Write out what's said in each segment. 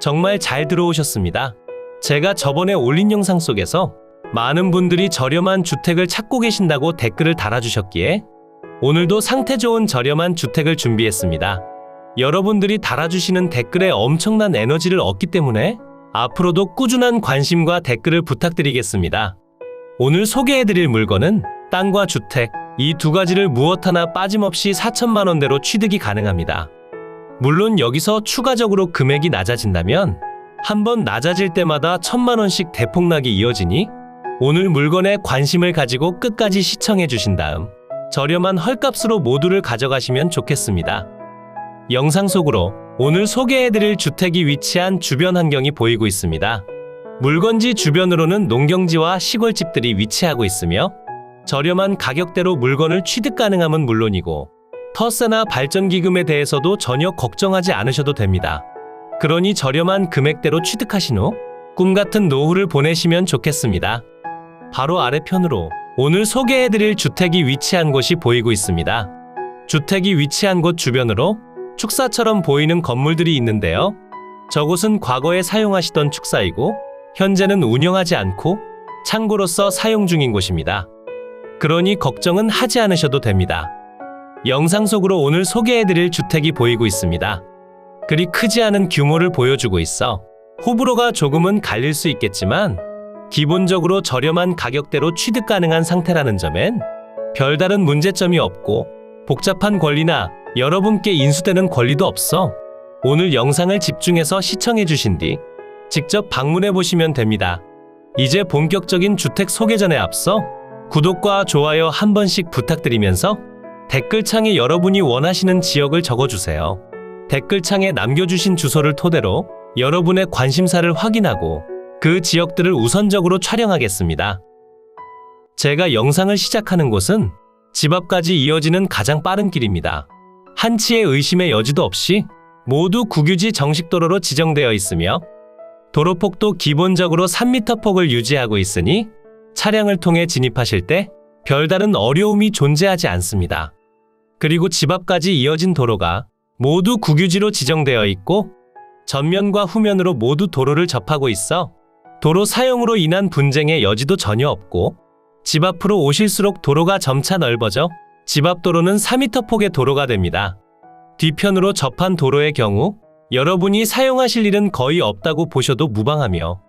정말 잘 들어오셨습니다. 제가 저번에 올린 영상 속에서 많은 분들이 저렴한 주택을 찾고 계신다고 댓글을 달아주셨기에 오늘도 상태 좋은 저렴한 주택을 준비했습니다. 여러분들이 달아주시는 댓글에 엄청난 에너지를 얻기 때문에 앞으로도 꾸준한 관심과 댓글을 부탁드리겠습니다. 오늘 소개해드릴 물건은 땅과 주택, 이 두 가지를 무엇 하나 빠짐없이 4천만 원대로 취득이 가능합니다. 물론 여기서 추가적으로 금액이 낮아진다면 한 번 낮아질 때마다 천만 원씩 대폭락이 이어지니 오늘 물건에 관심을 가지고 끝까지 시청해 주신 다음 저렴한 헐값으로 모두를 가져가시면 좋겠습니다. 영상 속으로 오늘 소개해드릴 주택이 위치한 주변 환경이 보이고 있습니다. 물건지 주변으로는 농경지와 시골집들이 위치하고 있으며 저렴한 가격대로 물건을 취득 가능함은 물론이고 터세나 발전기금에 대해서도 전혀 걱정하지 않으셔도 됩니다. 그러니 저렴한 금액대로 취득하신 후 꿈같은 노후를 보내시면 좋겠습니다. 바로 아래편으로 오늘 소개해드릴 주택이 위치한 곳이 보이고 있습니다. 주택이 위치한 곳 주변으로 축사처럼 보이는 건물들이 있는데요. 저곳은 과거에 사용하시던 축사이고 현재는 운영하지 않고 창고로서 사용 중인 곳입니다. 그러니 걱정은 하지 않으셔도 됩니다. 영상 속으로 오늘 소개해드릴 주택이 보이고 있습니다. 그리 크지 않은 규모를 보여주고 있어 호불호가 조금은 갈릴 수 있겠지만 기본적으로 저렴한 가격대로 취득 가능한 상태라는 점엔 별다른 문제점이 없고 복잡한 권리나 여러분께 인수되는 권리도 없어 오늘 영상을 집중해서 시청해 주신 뒤 직접 방문해 보시면 됩니다. 이제 본격적인 주택 소개 전에 앞서 구독과 좋아요 한 번씩 부탁드리면서 댓글창에 여러분이 원하시는 지역을 적어주세요. 댓글창에 남겨주신 주소를 토대로 여러분의 관심사를 확인하고 그 지역들을 우선적으로 촬영하겠습니다. 제가 영상을 시작하는 곳은 집 앞까지 이어지는 가장 빠른 길입니다. 한치의 의심의 여지도 없이 모두 국유지 정식도로로 지정되어 있으며 도로폭도 기본적으로 3m 폭을 유지하고 있으니 차량을 통해 진입하실 때 별다른 어려움이 존재하지 않습니다. 그리고 집 앞까지 이어진 도로가 모두 국유지로 지정되어 있고 전면과 후면으로 모두 도로를 접하고 있어 도로 사용으로 인한 분쟁의 여지도 전혀 없고 집 앞으로 오실수록 도로가 점차 넓어져 집 앞 도로는 4m 폭의 도로가 됩니다. 뒤편으로 접한 도로의 경우 여러분이 사용하실 일은 거의 없다고 보셔도 무방하며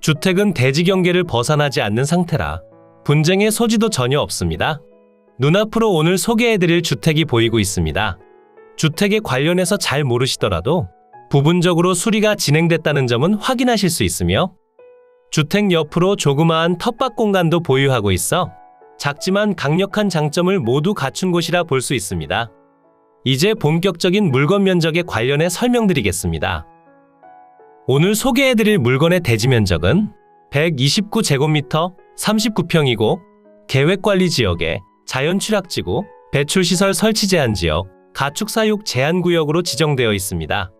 주택은 대지 경계를 벗어나지 않는 상태라 분쟁의 소지도 전혀 없습니다. 눈앞으로 오늘 소개해드릴 주택이 보이고 있습니다. 주택에 관련해서 잘 모르시더라도 부분적으로 수리가 진행됐다는 점은 확인하실 수 있으며 주택 옆으로 조그마한 텃밭 공간도 보유하고 있어 작지만 강력한 장점을 모두 갖춘 곳이라 볼 수 있습니다. 이제 본격적인 물건 면적에 관련해 설명드리겠습니다. 오늘 소개해드릴 물건의 대지 면적은 129제곱미터 39평이고 계획관리 지역에 자연 취락지구, 배출시설 설치 제한 지역, 가축 사육 제한 구역으로 지정되어 있습니다.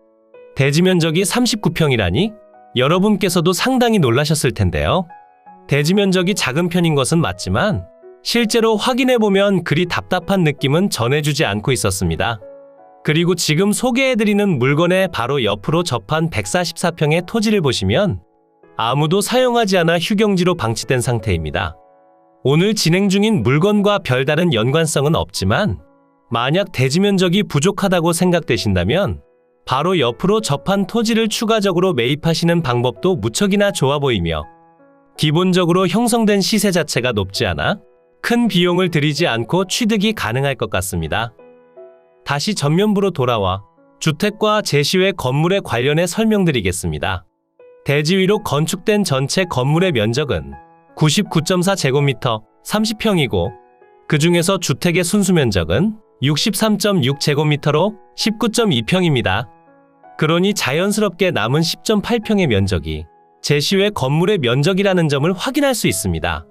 대지 면적이 39평이라니 여러분께서도 상당히 놀라셨을 텐데요. 대지 면적이 작은 편인 것은 맞지만 실제로 확인해보면 그리 답답한 느낌은 전해주지 않고 있었습니다. 그리고 지금 소개해드리는 물건의 바로 옆으로 접한 144평의 토지를 보시면 아무도 사용하지 않아 휴경지로 방치된 상태입니다. 오늘 진행 중인 물건과 별다른 연관성은 없지만 만약 대지 면적이 부족하다고 생각되신다면 바로 옆으로 접한 토지를 추가적으로 매입하시는 방법도 무척이나 좋아 보이며 기본적으로 형성된 시세 자체가 높지 않아 큰 비용을 들이지 않고 취득이 가능할 것 같습니다. 다시 전면부로 돌아와 주택과 제시외 건물에 관련해 설명드리겠습니다. 대지 위로 건축된 전체 건물의 면적은 99.4 제곱미터 30평이고 그 중에서 주택의 순수 면적은 63.6 제곱미터로 19.2평입니다. 그러니 자연스럽게 남은 10.8평의 면적이 제시외 건물의 면적이라는 점을 확인할 수 있습니다.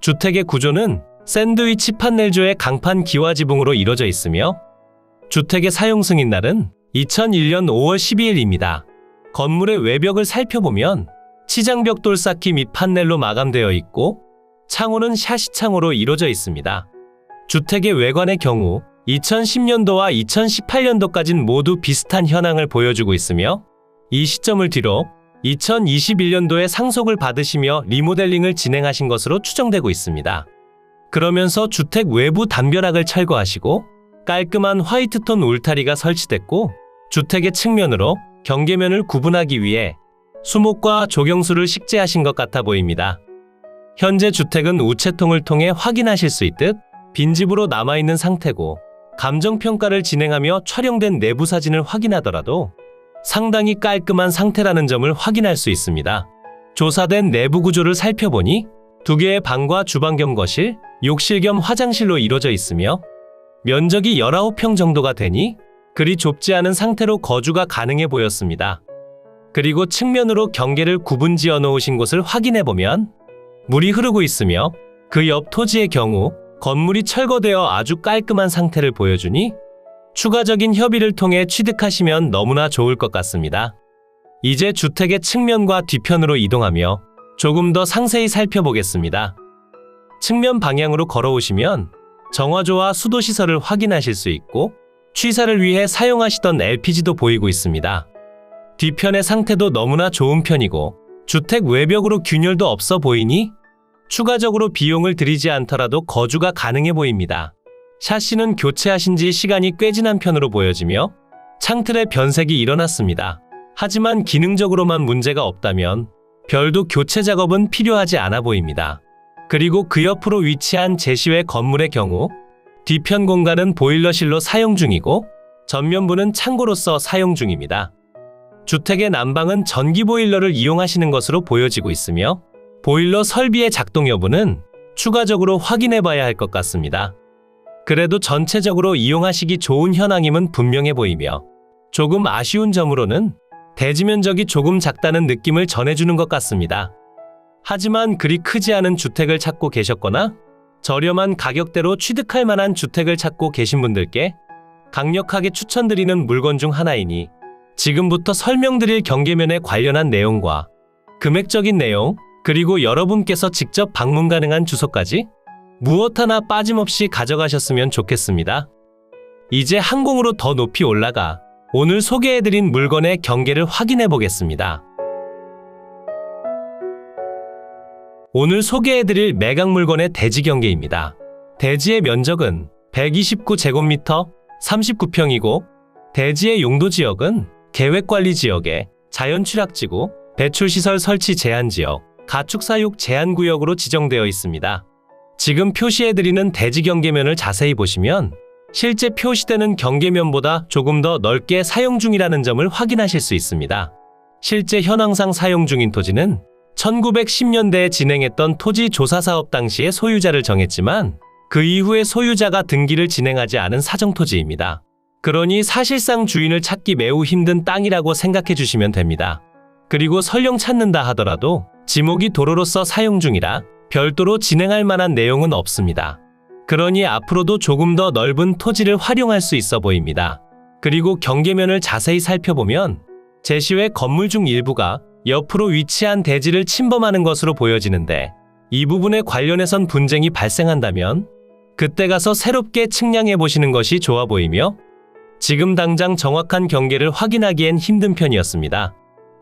주택의 구조는 샌드위치 판넬조의 강판 기와 지붕으로 이루어져 있으며 주택의 사용 승인 날은 2001년 5월 12일입니다. 건물의 외벽을 살펴보면 치장벽 돌 쌓기 및 판넬로 마감되어 있고 창호는 샤시창호로 이루어져 있습니다. 주택의 외관의 경우 2010년도와 2018년도까진 모두 비슷한 현황을 보여주고 있으며 이 시점을 뒤로 2021년도에 상속을 받으시며 리모델링을 진행하신 것으로 추정되고 있습니다. 그러면서 주택 외부 담벼락을 철거하시고 깔끔한 화이트톤 울타리가 설치됐고 주택의 측면으로 경계면을 구분하기 위해 수목과 조경수를 식재하신 것 같아 보입니다. 현재 주택은 우체통을 통해 확인하실 수 있듯 빈집으로 남아있는 상태고 감정평가를 진행하며 촬영된 내부 사진을 확인하더라도 상당히 깔끔한 상태라는 점을 확인할 수 있습니다. 조사된 내부 구조를 살펴보니 두 개의 방과 주방 겸 거실, 욕실 겸 화장실로 이루어져 있으며 면적이 19평 정도가 되니 그리 좁지 않은 상태로 거주가 가능해 보였습니다. 그리고 측면으로 경계를 구분 지어 놓으신 곳을 확인해 보면 물이 흐르고 있으며 그 옆 토지의 경우 건물이 철거되어 아주 깔끔한 상태를 보여주니 추가적인 협의를 통해 취득하시면 너무나 좋을 것 같습니다. 이제 주택의 측면과 뒤편으로 이동하며 조금 더 상세히 살펴보겠습니다. 측면 방향으로 걸어오시면 정화조와 수도시설을 확인하실 수 있고 취사를 위해 사용하시던 LPG도 보이고 있습니다. 뒤편의 상태도 너무나 좋은 편이고 주택 외벽으로 균열도 없어 보이니 추가적으로 비용을 들이지 않더라도 거주가 가능해 보입니다. 샤시는 교체하신 지 시간이 꽤 지난 편으로 보여지며 창틀에 변색이 일어났습니다. 하지만 기능적으로만 문제가 없다면 별도 교체 작업은 필요하지 않아 보입니다. 그리고 그 옆으로 위치한 제시외 건물의 경우 뒤편 공간은 보일러실로 사용 중이고 전면부는 창고로서 사용 중입니다. 주택의 난방은 전기 보일러를 이용하시는 것으로 보여지고 있으며 보일러 설비의 작동 여부는 추가적으로 확인해 봐야 할 것 같습니다. 그래도 전체적으로 이용하시기 좋은 현황임은 분명해 보이며 조금 아쉬운 점으로는 대지 면적이 조금 작다는 느낌을 전해주는 것 같습니다. 하지만 그리 크지 않은 주택을 찾고 계셨거나 저렴한 가격대로 취득할 만한 주택을 찾고 계신 분들께 강력하게 추천드리는 물건 중 하나이니 지금부터 설명드릴 경계면에 관련한 내용과 금액적인 내용, 그리고 여러분께서 직접 방문 가능한 주소까지 무엇 하나 빠짐없이 가져가셨으면 좋겠습니다. 이제 항공으로 더 높이 올라가 오늘 소개해드린 물건의 경계를 확인해 보겠습니다. 오늘 소개해드릴 매각 물건의 대지 경계입니다. 대지의 면적은 129제곱미터 39평이고 대지의 용도 지역은 계획관리 지역에 자연취락지구, 배출시설 설치 제한지역, 가축사육 제한구역으로 지정되어 있습니다. 지금 표시해드리는 대지 경계면을 자세히 보시면 실제 표시되는 경계면보다 조금 더 넓게 사용 중이라는 점을 확인하실 수 있습니다. 실제 현황상 사용 중인 토지는 1910년대에 진행했던 토지 조사 사업 당시의 소유자를 정했지만 그 이후에 소유자가 등기를 진행하지 않은 사정 토지입니다. 그러니 사실상 주인을 찾기 매우 힘든 땅이라고 생각해 주시면 됩니다. 그리고 설령 찾는다 하더라도 지목이 도로로서 사용 중이라 별도로 진행할 만한 내용은 없습니다. 그러니 앞으로도 조금 더 넓은 토지를 활용할 수 있어 보입니다. 그리고 경계면을 자세히 살펴보면 제시외 건물 중 일부가 옆으로 위치한 대지를 침범하는 것으로 보여지는데 이 부분에 관련해선 분쟁이 발생한다면 그때 가서 새롭게 측량해 보시는 것이 좋아 보이며 지금 당장 정확한 경계를 확인하기엔 힘든 편이었습니다.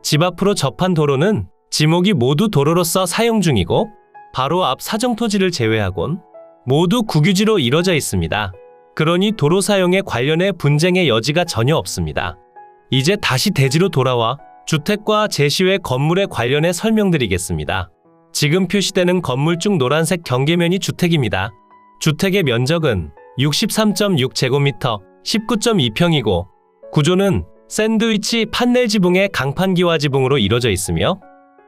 집 앞으로 접한 도로는 지목이 모두 도로로서 사용 중이고 바로 앞 사정토지를 제외하곤 모두 국유지로 이뤄져 있습니다. 그러니 도로 사용에 관련해 분쟁의 여지가 전혀 없습니다. 이제 다시 대지로 돌아와 주택과 제시외 건물에 관련해 설명드리겠습니다. 지금 표시되는 건물 중 노란색 경계면이 주택입니다. 주택의 면적은 63.6제곱미터 19.2평이고 구조는 샌드위치 판넬 지붕의 강판기와 지붕으로 이루어져 있으며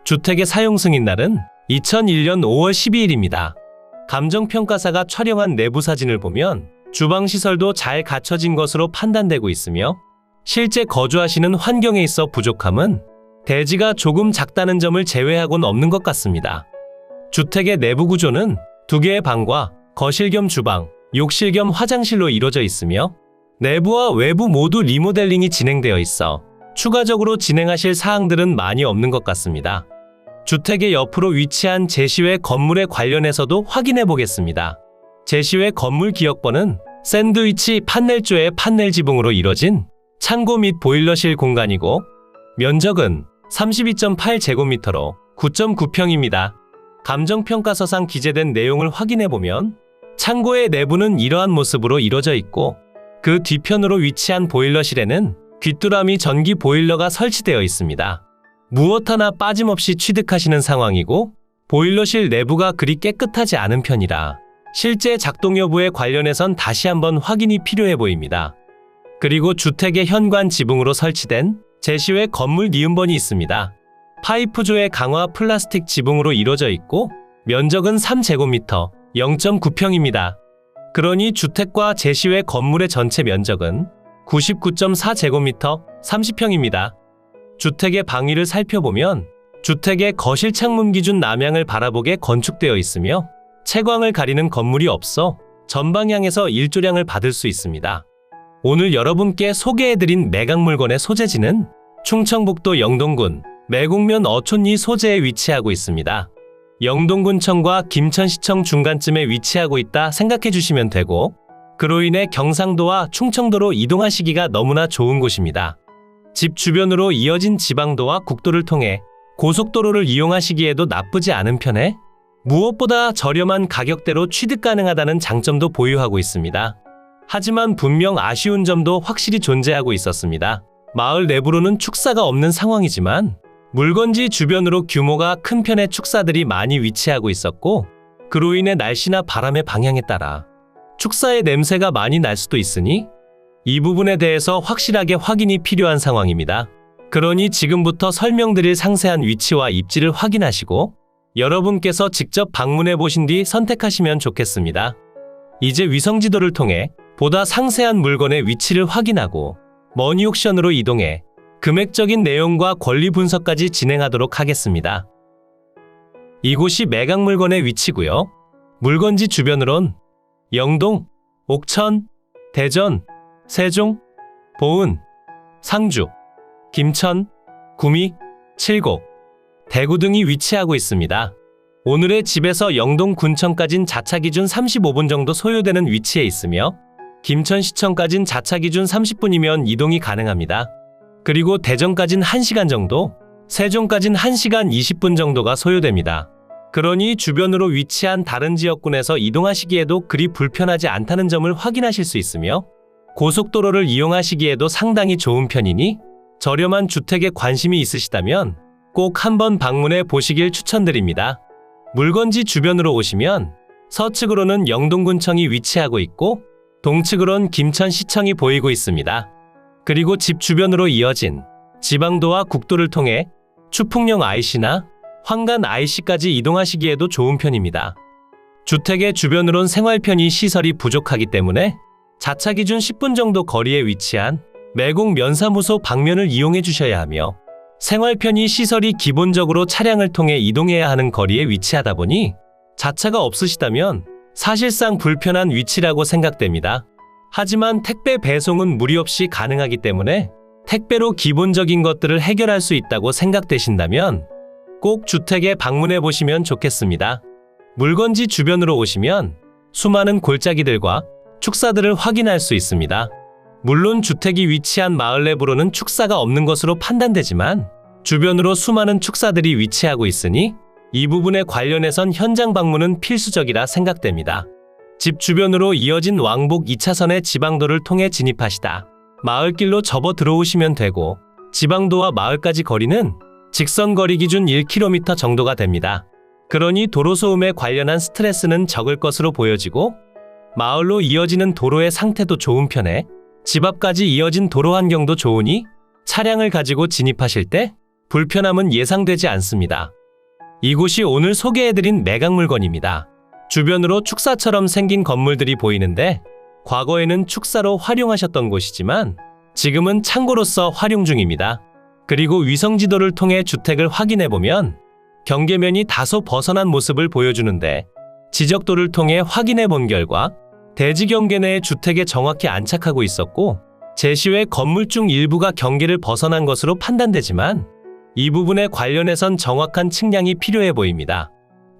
주택의 사용 승인 날은 2001년 5월 12일입니다. 감정평가사가 촬영한 내부 사진을 보면 주방 시설도 잘 갖춰진 것으로 판단되고 있으며 실제 거주하시는 환경에 있어 부족함은 대지가 조금 작다는 점을 제외하고는 없는 것 같습니다. 주택의 내부 구조는 두 개의 방과 거실 겸 주방, 욕실 겸 화장실로 이루어져 있으며 내부와 외부 모두 리모델링이 진행되어 있어 추가적으로 진행하실 사항들은 많이 없는 것 같습니다. 주택의 옆으로 위치한 제시외 건물에 관련해서도 확인해 보겠습니다. 제시외 건물 기역번은 샌드위치 판넬조의 판넬 지붕으로 이뤄진 창고 및 보일러실 공간이고 면적은 32.8제곱미터로 9.9평입니다. 감정평가서상 기재된 내용을 확인해 보면 창고의 내부는 이러한 모습으로 이루어져 있고 그 뒤편으로 위치한 보일러실에는 귀뚜라미 전기 보일러가 설치되어 있습니다. 무엇 하나 빠짐없이 취득하시는 상황이고 보일러실 내부가 그리 깨끗하지 않은 편이라 실제 작동 여부에 관련해선 다시 한번 확인이 필요해 보입니다. 그리고 주택의 현관 지붕으로 설치된 제시외 건물 니은번이 있습니다. 파이프조의 강화 플라스틱 지붕으로 이루어져 있고 면적은 3제곱미터 0.9평입니다. 그러니 주택과 제시외 건물의 전체 면적은 99.4제곱미터 30평입니다. 주택의 방위를 살펴보면 주택의 거실 창문 기준 남향을 바라보게 건축되어 있으며 채광을 가리는 건물이 없어 전방향에서 일조량을 받을 수 있습니다. 오늘 여러분께 소개해드린 매각 물건의 소재지는 충청북도 영동군 매곡면 어촌리 소재에 위치하고 있습니다. 영동군청과 김천시청 중간쯤에 위치하고 있다 생각해 주시면 되고 그로 인해 경상도와 충청도로 이동하시기가 너무나 좋은 곳입니다. 집 주변으로 이어진 지방도와 국도를 통해 고속도로를 이용하시기에도 나쁘지 않은 편에 무엇보다 저렴한 가격대로 취득 가능하다는 장점도 보유하고 있습니다. 하지만 분명 아쉬운 점도 확실히 존재하고 있었습니다. 마을 내부로는 축사가 없는 상황이지만 물건지 주변으로 규모가 큰 편의 축사들이 많이 위치하고 있었고 그로 인해 날씨나 바람의 방향에 따라 축사의 냄새가 많이 날 수도 있으니 이 부분에 대해서 확실하게 확인이 필요한 상황입니다. 그러니 지금부터 설명드릴 상세한 위치와 입지를 확인하시고 여러분께서 직접 방문해 보신 뒤 선택하시면 좋겠습니다. 이제 위성지도를 통해 보다 상세한 물건의 위치를 확인하고 머니 옥션으로 이동해 금액적인 내용과 권리 분석까지 진행하도록 하겠습니다. 이곳이 매각 물건의 위치고요. 물건지 주변으론 영동, 옥천, 대전, 세종, 보은, 상주, 김천, 구미, 칠곡, 대구 등이 위치하고 있습니다. 오늘의 집에서 영동 군청까진 자차 기준 35분 정도 소요되는 위치에 있으며 김천시청까진 자차 기준 30분이면 이동이 가능합니다. 그리고 대전까진 1시간 정도, 세종까진 1시간 20분 정도가 소요됩니다. 그러니 주변으로 위치한 다른 지역군에서 이동하시기에도 그리 불편하지 않다는 점을 확인하실 수 있으며 고속도로를 이용하시기에도 상당히 좋은 편이니 저렴한 주택에 관심이 있으시다면 꼭 한번 방문해 보시길 추천드립니다. 물건지 주변으로 오시면 서측으로는 영동군청이 위치하고 있고 동측으론 김천시청이 보이고 있습니다. 그리고 집 주변으로 이어진 지방도와 국도를 통해 추풍령 IC나 황간 IC까지 이동하시기에도 좋은 편입니다. 주택의 주변으론 생활편의 시설이 부족하기 때문에 자차 기준 10분 정도 거리에 위치한 매곡 면사무소 방면을 이용해 주셔야 하며 생활편의 시설이 기본적으로 차량을 통해 이동해야 하는 거리에 위치하다 보니 자차가 없으시다면 사실상 불편한 위치라고 생각됩니다. 하지만 택배 배송은 무리 없이 가능하기 때문에 택배로 기본적인 것들을 해결할 수 있다고 생각되신다면 꼭 주택에 방문해 보시면 좋겠습니다. 물건지 주변으로 오시면 수많은 골짜기들과 축사들을 확인할 수 있습니다. 물론 주택이 위치한 마을 내부로는 축사가 없는 것으로 판단되지만 주변으로 수많은 축사들이 위치하고 있으니 이 부분에 관련해선 현장 방문은 필수적이라 생각됩니다. 집 주변으로 이어진 왕복 2차선의 지방도를 통해 진입하시다. 마을길로 접어 들어오시면 되고 지방도와 마을까지 거리는 직선 거리 기준 1km 정도가 됩니다. 그러니 도로 소음에 관련한 스트레스는 적을 것으로 보여지고 마을로 이어지는 도로의 상태도 좋은 편에 집 앞까지 이어진 도로 환경도 좋으니 차량을 가지고 진입하실 때 불편함은 예상되지 않습니다. 이곳이 오늘 소개해드린 매각 물건입니다. 주변으로 축사처럼 생긴 건물들이 보이는데 과거에는 축사로 활용하셨던 곳이지만 지금은 창고로서 활용 중입니다. 그리고 위성지도를 통해 주택을 확인해 보면 경계면이 다소 벗어난 모습을 보여주는데 지적도를 통해 확인해 본 결과 대지 경계 내에 주택에 정확히 안착하고 있었고 제시외 건물 중 일부가 경계를 벗어난 것으로 판단되지만 이 부분에 관련해선 정확한 측량이 필요해 보입니다.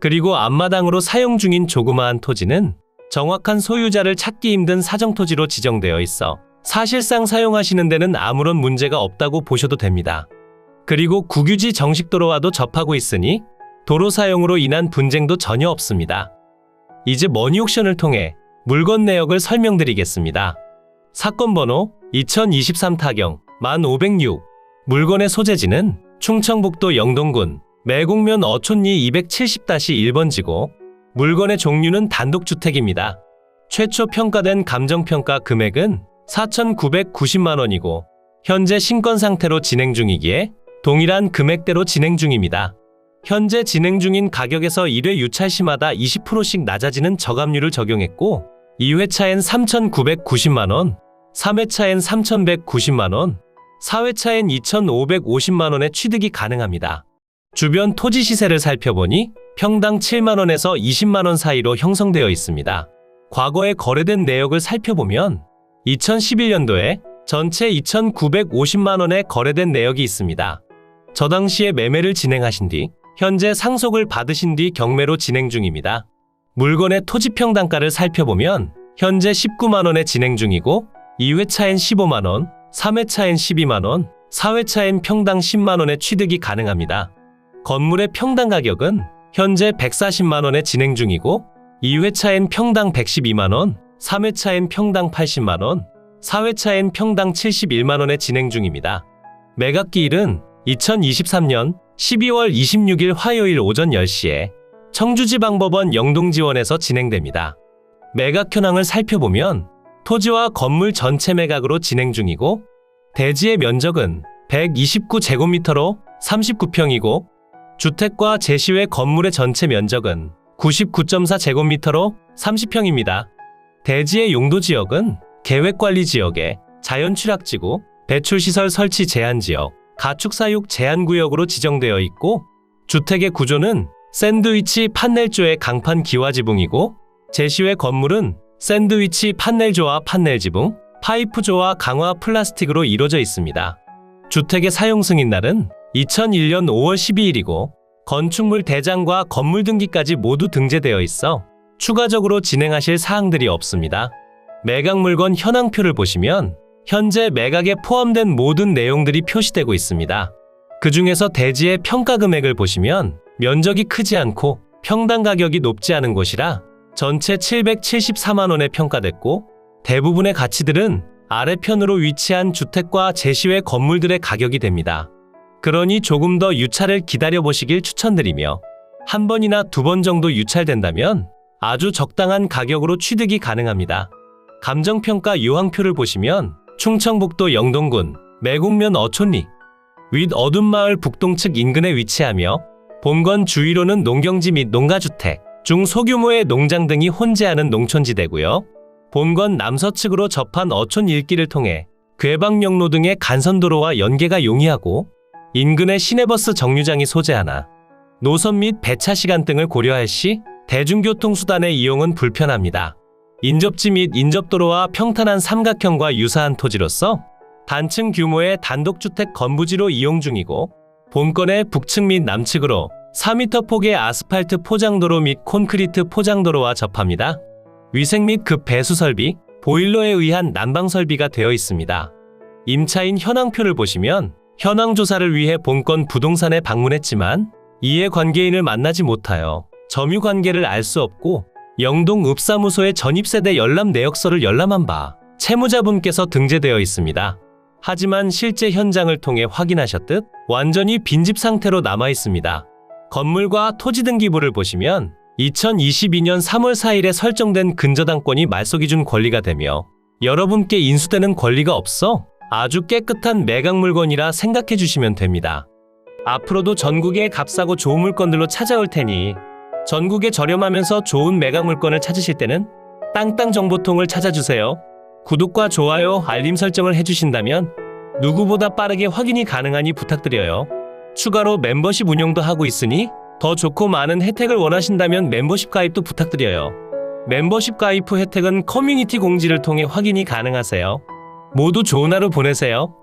그리고 앞마당으로 사용 중인 조그마한 토지는 정확한 소유자를 찾기 힘든 사정토지로 지정되어 있어 사실상 사용하시는 데는 아무런 문제가 없다고 보셔도 됩니다. 그리고 국유지 정식도로와도 접하고 있으니 도로 사용으로 인한 분쟁도 전혀 없습니다. 이제 머니옥션을 통해 물건 내역을 설명드리겠습니다. 사건 번호 2023 타경 1506 물건의 소재지는 충청북도 영동군 매곡면 어촌리 270-1번지고 물건의 종류는 단독주택입니다. 최초 평가된 감정평가 금액은 4,990만 원이고 현재 신건 상태로 진행 중이기에 동일한 금액대로 진행 중입니다. 현재 진행 중인 가격에서 1회 유찰 시마다 20%씩 낮아지는 저감률을 적용했고 2회차엔 3,990만 원, 3회차엔 3,190만 원, 4회차엔 2,550만 원의 취득이 가능합니다. 주변 토지 시세를 살펴보니 평당 7만 원에서 20만 원 사이로 형성되어 있습니다. 과거에 거래된 내역을 살펴보면 2011년도에 전체 2,950만 원에 거래된 내역이 있습니다. 저 당시에 매매를 진행하신 뒤 현재 상속을 받으신 뒤 경매로 진행 중입니다. 물건의 토지 평당가를 살펴보면 현재 19만 원에 진행 중이고 2회차엔 15만 원, 3회차엔 12만 원, 4회차엔 평당 10만 원의 취득이 가능합니다. 건물의 평당 가격은 현재 140만 원에 진행 중이고 2회차엔 평당 112만 원, 3회차엔 평당 80만 원, 4회차엔 평당 71만 원에 진행 중입니다. 매각기일은 2023년 12월 26일 화요일 오전 10시에 청주지방법원 영동지원에서 진행됩니다. 매각 현황을 살펴보면 토지와 건물 전체 매각으로 진행 중이고 대지의 면적은 129제곱미터로 39평이고 주택과 제시외 건물의 전체 면적은 99.4제곱미터로 30평입니다. 대지의 용도 지역은 계획관리 지역에 자연취락지구, 배출시설 설치 제한 지역, 가축사육 제한 구역으로 지정되어 있고 주택의 구조는 샌드위치 판넬조의 강판 기와 지붕이고 제시외 건물은 샌드위치 판넬조와 판넬지붕, 파이프조와 강화 플라스틱으로 이루어져 있습니다. 주택의 사용 승인 날은 2001년 5월 12일이고 건축물 대장과 건물 등기까지 모두 등재되어 있어 추가적으로 진행하실 사항들이 없습니다. 매각 물건 현황표를 보시면 현재 매각에 포함된 모든 내용들이 표시되고 있습니다. 그 중에서 대지의 평가 금액을 보시면 면적이 크지 않고 평당 가격이 높지 않은 곳이라 전체 774만 원에 평가됐고 대부분의 가치들은 아래편으로 위치한 주택과 제시외 건물들의 가격이 됩니다. 그러니 조금 더 유찰을 기다려 보시길 추천드리며 한 번이나 두 번 정도 유찰된다면 아주 적당한 가격으로 취득이 가능합니다. 감정평가 유황표를 보시면 충청북도 영동군 매곡면 어촌리 윗 어둔마을 북동측 인근에 위치하며 본건 주위로는 농경지 및 농가주택, 중소규모의 농장 등이 혼재하는 농촌지대고요. 본건 남서측으로 접한 어촌 일길을 통해 괴방역로 등의 간선도로와 연계가 용이하고 인근에 시내버스 정류장이 소재하나 노선 및 배차 시간 등을 고려할 시 대중교통수단의 이용은 불편합니다. 인접지 및 인접도로와 평탄한 삼각형과 유사한 토지로서 단층 규모의 단독주택 건부지로 이용 중이고 본건의 북측 및 남측으로 4m 폭의 아스팔트 포장도로 및 콘크리트 포장도로와 접합니다. 위생 및 급 배수 설비, 보일러에 의한 난방 설비가 되어 있습니다. 임차인 현황표를 보시면 현황 조사를 위해 본건 부동산에 방문했지만 이해 관계인을 만나지 못하여 점유 관계를 알 수 없고 영동 읍사무소의 전입세대 열람 내역서를 열람한 바 채무자분께서 등재되어 있습니다. 하지만 실제 현장을 통해 확인하셨듯 완전히 빈집 상태로 남아 있습니다. 건물과 토지 등기부를 보시면 2022년 3월 4일에 설정된 근저당권이 말소기준 권리가 되며 여러분께 인수되는 권리가 없어 아주 깨끗한 매각 물건이라 생각해 주시면 됩니다. 앞으로도 전국의 값싸고 좋은 물건들로 찾아올 테니 전국에 저렴하면서 좋은 매각 물건을 찾으실 때는 땅땅 정보통을 찾아주세요. 구독과 좋아요, 알림 설정을 해주신다면 누구보다 빠르게 확인이 가능하니 부탁드려요. 추가로 멤버십 운영도 하고 있으니 더 좋고 많은 혜택을 원하신다면 멤버십 가입도 부탁드려요. 멤버십 가입 후 혜택은 커뮤니티 공지를 통해 확인이 가능하세요. 모두 좋은 하루 보내세요.